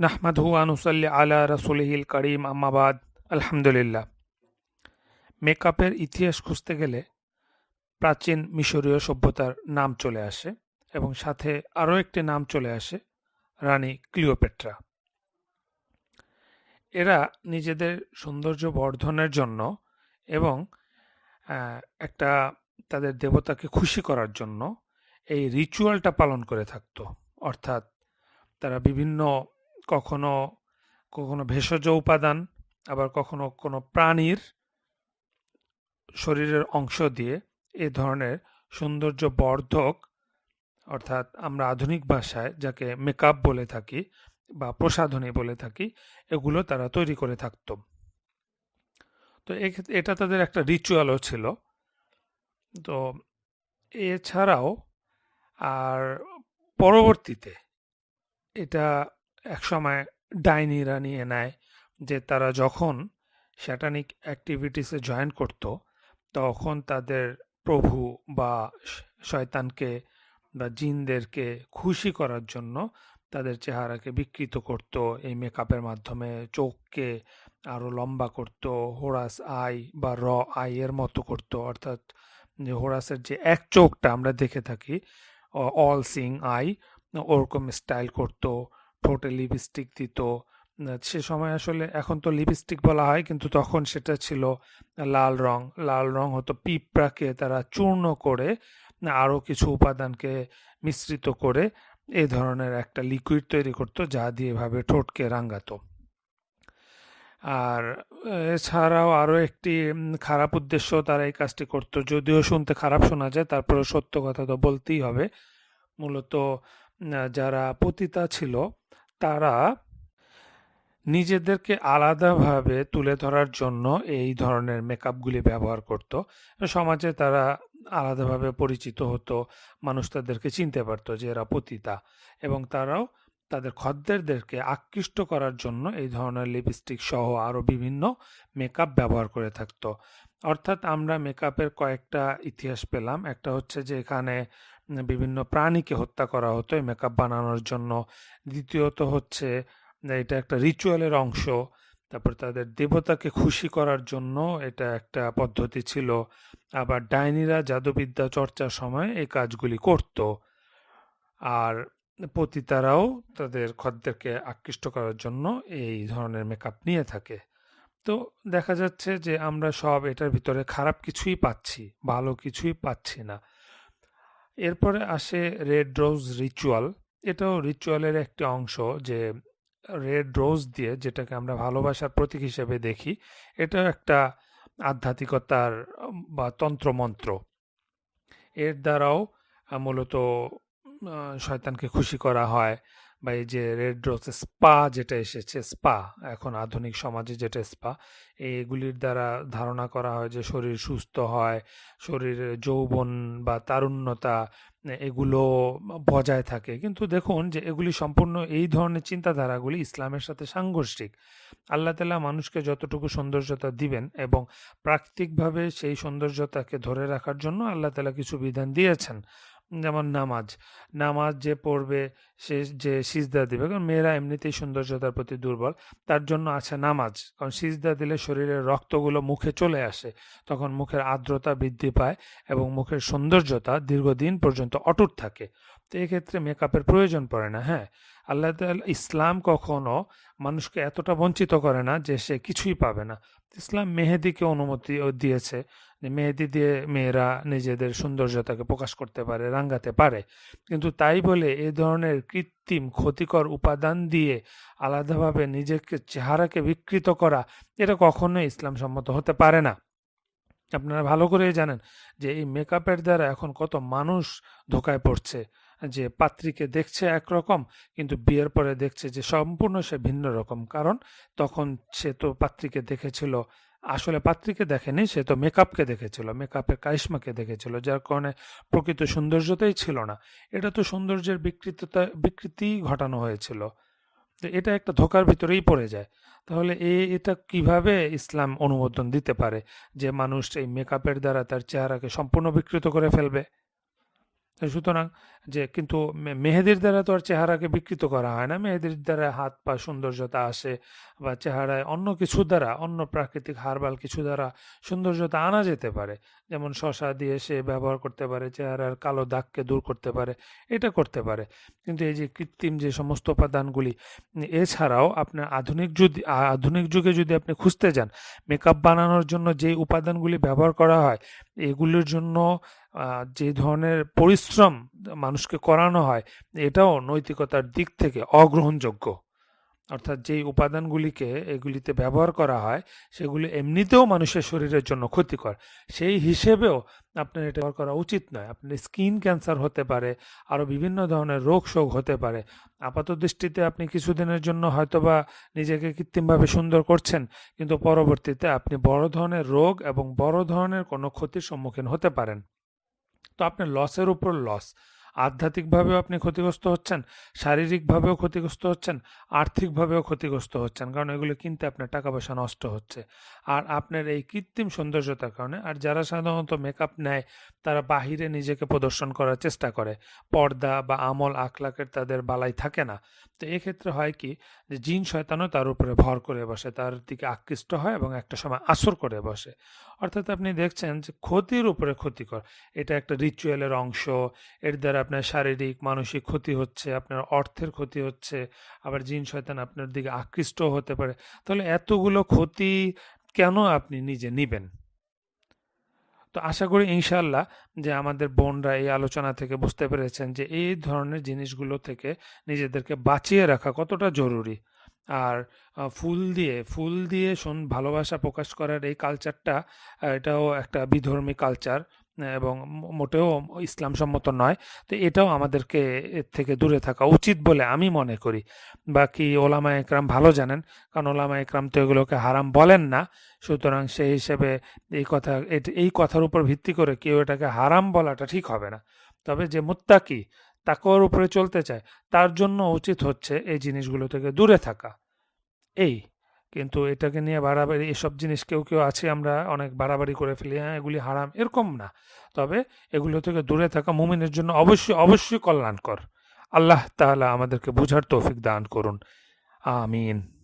নাহমাদহু আনুসাল্লি আলা রসুলহিল করিম আম্মাবাদ আলহামদুলিল্লাহ। মেকআপের ইতিহাস খুঁজতে গেলে প্রাচীন মিশরীয় সভ্যতার নাম চলে আসে এবং সাথে আরও একটি নাম চলে আসে, রানী ক্লিওপেট্রা। এরা নিজেদের সৌন্দর্য বর্ধনের জন্য এবং একটা তাদের দেবতাকে খুশি করার জন্য এই রিচুয়ালটা পালন করে থাকতো। অর্থাৎ তারা বিভিন্ন কখনো কখনো ভেষজ উপাদান, আবার কখনো কোনো প্রাণীর শরীরের অংশ দিয়ে এ ধরনের সৌন্দর্য বর্ধক, অর্থাৎ আমরা আধুনিক ভাষায় যাকে মেকআপ বলে থাকি বা প্রসাধনী বলে থাকি, এগুলো তারা তৈরি করে থাকতো। তো এটা তাদের একটা রিচুয়ালও ছিল। তো এছাড়াও, আর পরবর্তীতে এটা একসময় ডাইনিরা নিয়ে নেয় যে তারা যখন স্যাটানিক অ্যাক্টিভিটিসে জয়েন করত, তখন তাদের প্রভু বা শয়তানকে বা জিনদেরকে খুশি করার জন্য তাদের চেহারাকে বিকৃত করত, এই মেকআপের মাধ্যমে চোখকে আরও লম্বা করত হোরাস আই বা র আই এর মতো করত, অর্থাৎ যে হোরাসের যে এক চোখটা আমরা দেখে থাকি অল সিং আই ওরকম স্টাইল করত ঠোঁটে লিপস্টিক দিত। সে সময় আসলে এখন তো লিপস্টিক বলা হয়, কিন্তু তখন সেটা ছিল লাল রং। লাল রং হতো পিঁপড়াকে তারা চূর্ণ করে, আরও কিছু উপাদানকে মিশ্রিত করে এই ধরনের একটা লিকুইড তৈরি করতো, যা দিয়ে এভাবে ঠোঁটকে রাঙাতো। আর এছাড়াও আরও একটি খারাপ উদ্দেশ্য তারা এই কাজটি করতো। যদিও শুনতে খারাপ শোনা যায় তারপরে সত্য কথা তো বলতেই হবে। মূলত যারা পতিতা ছিল তারা নিজেদেরকে আলাদাভাবে তুলে ধরার জন্য এই ধরনের মেকআপগুলি ব্যবহার করত। সমাজে তারা আলাদাভাবে পরিচিত হতো, মানুষ তাদেরকে চিনতে পারতো যে এরা পতিতা এবং তারাও তাদের খদ্দেরদেরকে আকৃষ্ট করার জন্য এই ধরনের লিপস্টিক সহ আরও বিভিন্ন মেকআপ ব্যবহার করে থাকতো। অর্থাৎ আমরা মেকআপের কয়েকটা ইতিহাস পেলাম। একটা হচ্ছে যে এখানে বিভিন্ন প্রাণীকে হত্যা করা হতো, এই মেকআপ বানানোর জন্য। দ্বিতীয়ত হচ্ছে, এটা একটা রিচুয়ালের অংশ। তারপর তাদের দেবতাকে খুশি করার জন্য এটা একটা পদ্ধতি ছিল। আবার ডাইনিরা জাদুবিদ্যা চর্চার সময় এই কাজগুলি করত। আর পতিতারাও তাদের খদ্দেরকে আকৃষ্ট করার জন্য এই ধরনের মেকআপ নিয়ে থাকে। তো দেখা যাচ্ছে যে আমরা সব এটার ভিতরে খারাপ কিছুই পাচ্ছি, ভালো কিছুই পাচ্ছি না। এরপরে আসে রেড রোজ রিচুয়াল। এটাও রিচুয়ালের একটি অংশ যে রেড রোজ দিয়ে যেটাকে আমরা ভালোবাসার প্রতীক হিসেবে দেখি, এটাও একটা আধ্যাত্মিকতার বা তন্ত্রমন্ত্র। এর দ্বারাও মূলত শয়তানকে খুশি করা হয় বা এই যে রেড রোজ স্পা যেটা এসেছে স্পা এখন আধুনিক সমাজে যেটা স্পা এগুলির দ্বারা ধারণা করা হয় যে শরীর সুস্থ হয় শরীরের যৌবন বা তারুণ্যতা এগুলো বজায় থাকে। কিন্তু দেখুন যে এগুলি সম্পূর্ণ এই ধরনের চিন্তাধারাগুলি ইসলামের সাথে সাংঘর্ষিক। আল্লাহ তালা মানুষকে যতটুকু সৌন্দর্যতা দিবেন এবং প্রাকৃতিকভাবে সেই সৌন্দর্যতাকে ধরে রাখার জন্য আল্লাহ তালা কিছু বিধান দিয়েছেন। যেমন নামাজ। নামাজ যে পড়বে, সে যে সিজদা দিবে, কারণ মেয়েরা এমনিতেই সৌন্দর্যতার প্রতি দুর্বল, তার জন্য আছে নামাজ। কারণ সিজদা দিলে শরীরের রক্তগুলো মুখে চলে আসে, তখন মুখের আর্দ্রতা বৃদ্ধি পায় এবং মুখের সৌন্দর্যতা দীর্ঘদিন পর্যন্ত অটুট থাকে। তো এক্ষেত্রে মেকআপের প্রয়োজন পড়ে না হ্যাঁ? আল্লাহ ইসলাম কখনো মানুষকে এতটা বঞ্চিত করে না যে সে কিছুই পাবে না। ইসলাম মেহেদিকে অনুমতি দিয়েছে মেহেদি দিয়ে মেয়েরা নিজেদের সৌন্দর্যতাকে প্রকাশ করতে পারে রাঙ্গাতে পারে। কিন্তু তাই বলে এ ধরনের কৃত্রিম, ক্ষতিকর উপাদান দিয়ে আলাদাভাবে নিজেকে, চেহারাকে বিকৃত করা, এটা কখনোই ইসলাম সম্মত হতে পারে না। আপনারা ভালো করেই জানেন যে এই মেকআপের দ্বারা এখন কত মানুষ ধোকায় পড়ছে। যে পাত্রীকে দেখছে একরকম, কিন্তু বিয়ের পরে দেখছে যে সম্পূর্ণ সে ভিন্ন রকম। কারণ তখন সে তো পাত্রীকে দেখেছিল, আসলে পাত্রীকে দেখেনি, সে তো মেকআপকে দেখেছিল, মেকআপের কারিশমাকে দেখেছিল, যার কারণে প্রকৃত সৌন্দর্যতাই ছিল না। এটা তো সৌন্দর্যের বিকৃততা বিকৃতি ঘটানো হয়েছিল। তো এটা একটা ধোকার ভিতরেই পড়ে যায়। তাহলে এ, এটা কীভাবে ইসলাম অনুমোদন দিতে পারে যে মানুষ এই মেকআপের দ্বারা তার চেহারাকে সম্পূর্ণ বিকৃত করে ফেলবে? সুতরাং যে কিন্তু মেহেদির দ্বারা তো আর চেহারাকে বিকৃত করা হয় না। মেহেদির দ্বারা হাত পা সৌন্দর্যতা আসে বা চেহারায় অন্য কিছু দ্বারা অন্য প্রাকৃতিক হার্বাল কিছু দ্বারা সৌন্দর্যতা আনা যেতে পারে। যেমন শশা দিয়ে সে ব্যবহার করতে পারে, চেহারার কালো দাগকে দূর করতে পারে, এটা করতে পারে। কিন্তু এই যে কৃত্রিম যে সমস্ত উপাদানগুলি এছাড়াও আপনার আধুনিক যদি আধুনিক যুগে যদি আপনি খুঁজতে যান, মেকআপ বানানোর জন্য যেই উপাদানগুলি ব্যবহার করা হয়, এগুলোর জন্য যে ধরনের পরিশ্রম মানুষকে করানো হয়, এটাও নৈতিকতার দিক থেকে অগ্রহণযোগ্য। অর্থাৎ যেই উপাদানগুলিকে এগুলিতে ব্যবহার করা হয়, সেগুলি এমনিতেও মানুষের শরীরের জন্য ক্ষতিকর। সেই হিসেবেও আপনার এটা ব্যবহার করা উচিত নয়। আপনার স্কিন ক্যান্সার হতে পারে, আরও বিভিন্ন ধরনের রোগ-শোক হতে পারে। আপাত দৃষ্টিতে আপনি কিছুদিনের জন্য হয়তোবা নিজেকে কৃত্রিমভাবে সুন্দর করছেন, কিন্তু পরবর্তীতে আপনি বড় ধরনের রোগ এবং বড় ধরনের কোনো ক্ষতির সম্মুখীন হতে পারেন। তো আপনার লসের উপর লস। আধ্যাত্মিকভাবেও আপনি ক্ষতিগ্রস্ত হচ্ছেন, শারীরিকভাবেও ক্ষতিগ্রস্ত হচ্ছেন, আর্থিকভাবেও ক্ষতিগ্রস্ত হচ্ছেন। কারণ এগুলো কিনতে আপনার টাকা-পয়সা নষ্ট হচ্ছে। আর আপনার এই কৃত্রিম সৌন্দর্যতার কারণে আর যারা সাধারণত মেকআপ নেয়, তারা বাহিরে নিজেকে প্রদর্শন করার চেষ্টা করে। পর্দা বা আমল আখলাকের তাদের বালাই থাকে না। তো এক্ষেত্রে হয় কি যে জিন শয়তানও তার উপরে ভর করে বসে, তার দিকে আকৃষ্ট হয় এবং একটা সময় আসর করে বসে। অর্থাৎ আপনি দেখছেন যে ক্ষতির উপরে ক্ষতিকর। এটা একটা রিচুয়ালের অংশ। এর দ্বারা আপনার শারীরিক, মানসিক ক্ষতি হচ্ছে, আপনার অর্থের ক্ষতি হচ্ছে, আবার জিন শয়তান আপনার দিকে আকৃষ্টও হতে পারে। তাহলে এতগুলো ক্ষতি কেন আপনি নিজে নিবেন? তো আশা করি ইনশাল্লাহ যে আমাদের বোনরা এই আলোচনা থেকে বুঝতে পেরেছেন যে এই ধরনের জিনিসগুলো থেকে নিজেদেরকে বাঁচিয়ে রাখা কতটা জরুরি। আর ফুল দিয়ে ফুল দিয়ে শোন ভালোবাসা প্রকাশ করার এই কালচারটা এটাও একটা বিধর্মী কালচার এবং মোটেও ইসলামসম্মত নয়। তো এটাও আমাদেরকে এর থেকে দূরে থাকা উচিত বলে আমি মনে করি। বাকি ওলামায়ে একরাম ভালো জানেন। কারণ ওলামায়ে একরাম তো এগুলোকে হারাম বলেন না। সুতরাং সেই হিসেবে এই কথা এই কথার উপর ভিত্তি করে কেউ এটাকে হারাম বলাটা ঠিক হবে না। তবে যে মুত্তাকি, তাকওয়ার উপরে চলতে চায়, তার জন্য উচিত হচ্ছে এই জিনিসগুলো থেকে দূরে থাকা। এই। কিন্তু এটাকে নিয়ে বাড়াবাড়ি এসব জিনিস কেউ, কেউ আছে আমরা অনেক বাড়াবাড়ি করে ফেলি, হ্যাঁ, এগুলি হারাম, এরকম না। তবে এগুলো থেকে দূরে থাকা মুমিনের জন্য অবশ্যই, অবশ্যই কল্যাণকর। আল্লাহ তাহলে আমাদেরকে বুঝার তৌফিক দান করুন। আমিন।